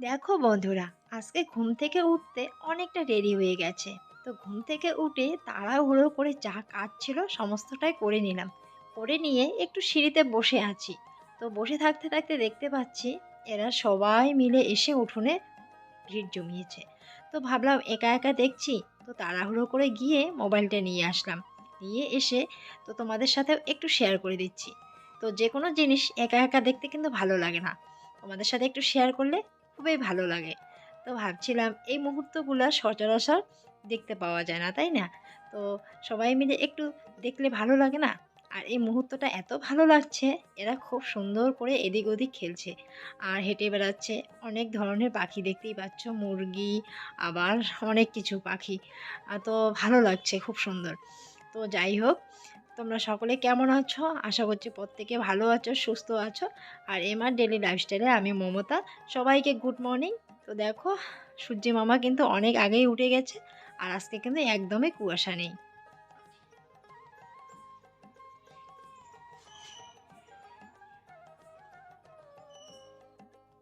দেখো বন্ধুরা, আজকে ঘুম থেকে উঠতে অনেকটা দেরি হয়ে গেছে। তো ঘুম থেকে উঠে তাড়াহুড়ো করে যা কাজ ছিল সমস্তটাই করে নিলাম। করে নিয়ে একটু সিঁড়িতে বসে আছি। তো বসে থাকতে থাকতে দেখতে পাচ্ছি এরা সবাই মিলে এসে উঠোনে ভিড় জমিয়েছে। তো ভাবলাম একা একা দেখছি, তো তাড়াহুড়ো করে গিয়ে মোবাইলটা নিয়ে আসলাম। নিয়ে এসে তো তোমাদের সাথে একটু শেয়ার করে দিচ্ছি। তো যে কোনো জিনিস একা একা দেখতে কিন্তু ভালো লাগে না। তোমাদের সাথে একটু শেয়ার করলে খুবই ভালো লাগে। তো ভাবছিলাম এই মুহূর্তগুলো সচরাচর দেখতে পাওয়া যায় না, তাই না? তো সবাই মিলে একটু দেখলে ভালো লাগে না? আর এই মুহূর্তটা এত ভালো লাগছে, এরা খুব সুন্দর করে এদিক ওদিক খেলছে। আর হেঁটে বেড়াচ্ছে, অনেক ধরনের পাখি দেখতেই পাচ্ছ, মুরগি, আবার অনেক কিছু পাখি। তো ভালো লাগছে, খুব সুন্দর। তো যাই হোক তোমরা সকলে কেমন আছো? আশা করছি প্রত্যেকে ভালো আছো, সুস্থ আছো। আর এমআর ডেলি লাইফস্টাইলে আমি মমতা। সবাইকে গুড মর্নিং তো দেখো, সূর্যি মামা কিন্তু অনেক আগেই উঠে গেছে। আর আজকে কিন্তু একদমই কুয়াশা নেই।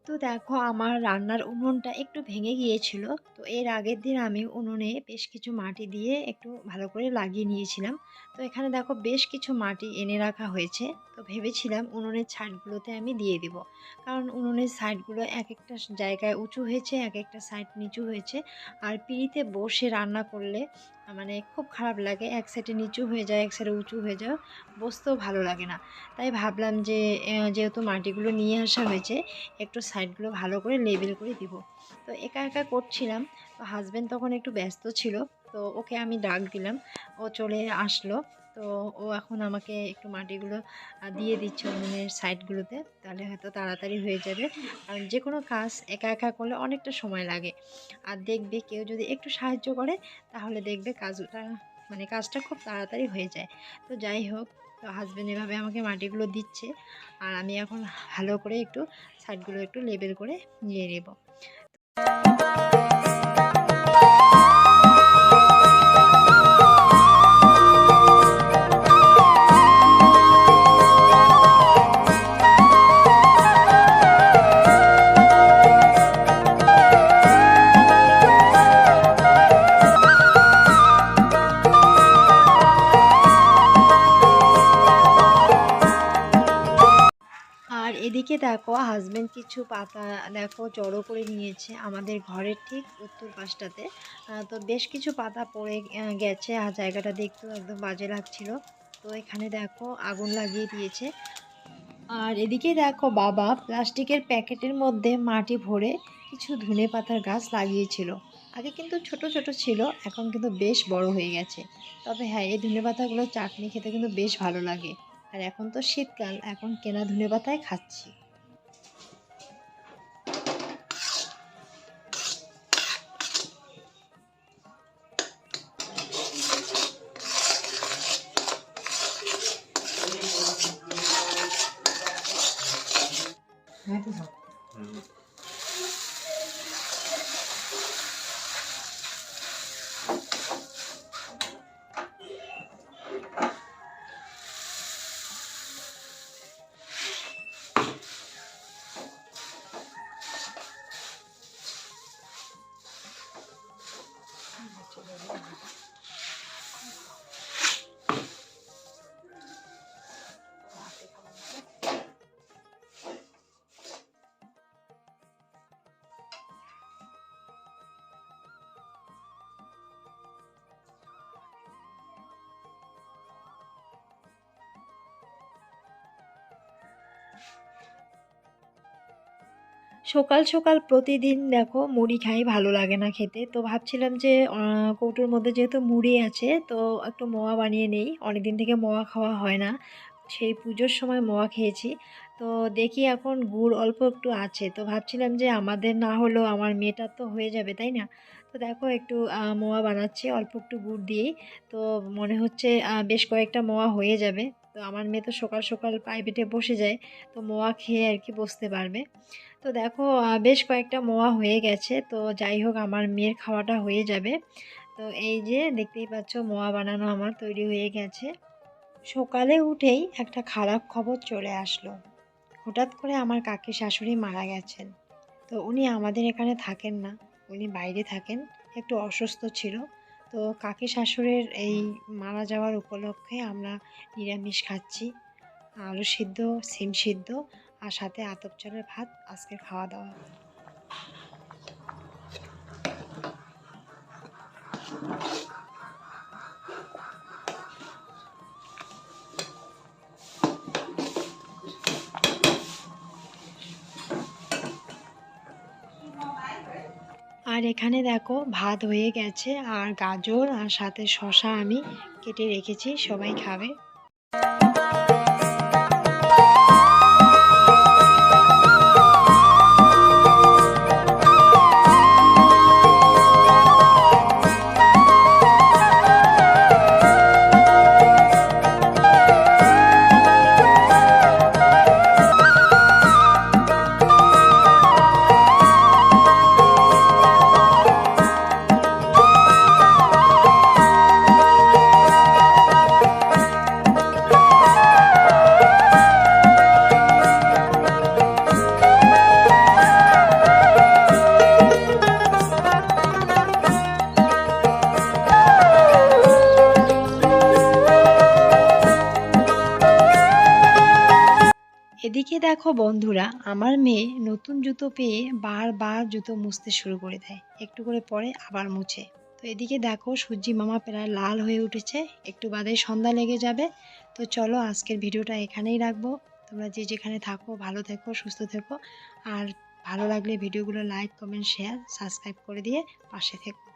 তো দেখো আমার রান্নার উনুনটা একটু ভেঙে গিয়েছিল। তো এর আগের দিন আমি উনুনে বেশ কিছু মাটি দিয়ে একটু ভালো করে লাগিয়ে নিয়েছিলাম। তো এখানে দেখো বেশ কিছু মাটি এনে রাখা হয়েছে। তো ভেবেছিলাম উনুনের ছাদগুলোতে আমি দিয়ে দিব। কারণ উনুনের সাইডগুলো এক একটা জায়গায় উঁচু হয়েছে এক একটা সাইড নিচু হয়েছে। আর পিড়িতে বসে রান্না করলে মানে খুব খারাপ লাগে। এক সাইডে নিচু হয়ে যায়, এক সাইডে উঁচু হয়ে যায়। বসতেও ভালো লাগে না। তাই ভাবলাম যে যেহেতু মাটিগুলো নিয়ে আসা হয়েছে, একটু সাইডগুলো ভালো করে লেবেল করে দিব। তো একা একা করছিলাম। তো হাজব্যান্ড তখন একটু ব্যস্ত ছিল। তো ওকে আমি ডাক দিলাম। ও চলে আসলো। তো ও এখন আমাকে একটু মাটিগুলো দিয়ে দিচ্ছে উনুনের সাইডগুলোতে তাহলে হয়তো তাড়াতাড়ি হয়ে যাবে। কারণ যে কোনো কাজ একা একা করলে অনেকটা সময় লাগে। আর দেখবে কেউ যদি একটু সাহায্য করে, তাহলে দেখবে কাজটা মানে কাজটা খুব তাড়াতাড়ি হয়ে যায়। তো যাই হোক, তো হাজব্যান্ড এভাবে আমাকে মাটিগুলো দিচ্ছে। আর আমি এখন ভালো করে একটু সাইডগুলো একটু লেবেল করে নিয়ে নেব। দেখো হাজব্যান্ড কিছু পাতা দেখো জড়ো করে নিয়েছে আমাদের ঘরের ঠিক উত্তর পাশটাতে। তো বেশ কিছু পাতা পড়ে গেছে আর জায়গাটা দেখতেও একদম বাজে লাগছিল। তো এখানে দেখো আগুন লাগিয়ে দিয়েছে। আর এদিকে দেখো বাবা প্লাস্টিকের প্যাকেটের মধ্যে মাটি ভরে কিছু ধনে পাতার গাছ লাগিয়েছিল। আগে কিন্তু ছোট ছোট ছিল, এখন কিন্তু বেশ বড় হয়ে গেছে। তবে হ্যাঁ এই ধনে পাতাগুলো চাটনি খেতে কিন্তু বেশ ভালো লাগে। আর এখন তো শীতকাল, এখন কেনা ধনে পাতায় খাচ্ছি। 哎不疼嗯。সকাল সকাল প্রতিদিন দেখো মুড়ি খাই, ভালো লাগে না খেতে। তো ভাবছিলাম যে কৌটোর মধ্যে যেহেতু মুড়ি আছে, তো একটু মোয়া বানিয়ে নেই। অনেক দিন থেকে মোয়া খাওয়া হয় না। সেই পুজোর সময় মোয়া খেয়েছি। তো দেখি এখন গুড় অল্প একটু আছে। তো ভাবছিলাম যে, আমাদের না হলেও আমার মেয়েটার তো হয়ে যাবে, তাই না? তো দেখো একটু মোয়া বানাচ্ছি, অল্প একটু গুড় দিয়েই। তো মনে হচ্ছে বেশ কয়েকটা মোয়া হয়ে যাবে। তো আমার মেয়ে তো সকাল সকাল প্রাইভেটে বসে যায়, তো মোয়া খেয়ে আর কি বসতে পারবে। তো দেখো বেশ কয়েকটা মোয়া হয়ে গেছে, তো যাই হোক আমার মেয়ের খাওয়াটা হয়ে যাবে। তো এই যে দেখতেই পাচ্ছ মোয়া বানানো আমার তৈরি হয়ে গেছে। সকালে উঠেই একটা খারাপ খবর চলে আসলো। হঠাৎ করে আমার কাকি শাশুড়ি মারা গেছেন। তো উনি আমাদের এখানে থাকেন না, উনি বাইরে থাকেন, একটু অসুস্থ ছিল। তো কাকি শাশুড়ের এই মারা যাওয়ার উপলক্ষে আমরা নিরামিষ খাচ্ছি। আলু সিদ্ধ, সিম সিদ্ধ আর সাথে আতপ চালের ভাত আজকে খাওয়া দাওয়া। আর এখানে দেখো ভাত হয়ে গেছে আর গাজর আর সাথে শশা আমি কেটে রেখেছি, সবাই খাবে। এদিকে দেখো বন্ধুরা, আমার মেয়ে নতুন জুতো পেয়ে বারবার জুতো মুছতে শুরু করে দেয়। একটু করে পরে আবার মুছে। তো এদিকে দেখো সূর্যি মামা প্রায় লাল হয়ে উঠেছে, একটু বাদে সন্ধ্যা লেগে যাবে। তো চলো আজকের ভিডিওটা এখানেই রাখব। তোমরা যে যেখানে থাকো, ভালো থেকো, সুস্থ থেকো। আর ভালো লাগলে ভিডিওগুলো লাইক, কমেন্ট, শেয়ার, সাবস্ক্রাইব করে দিয়ে পাশে থেকো।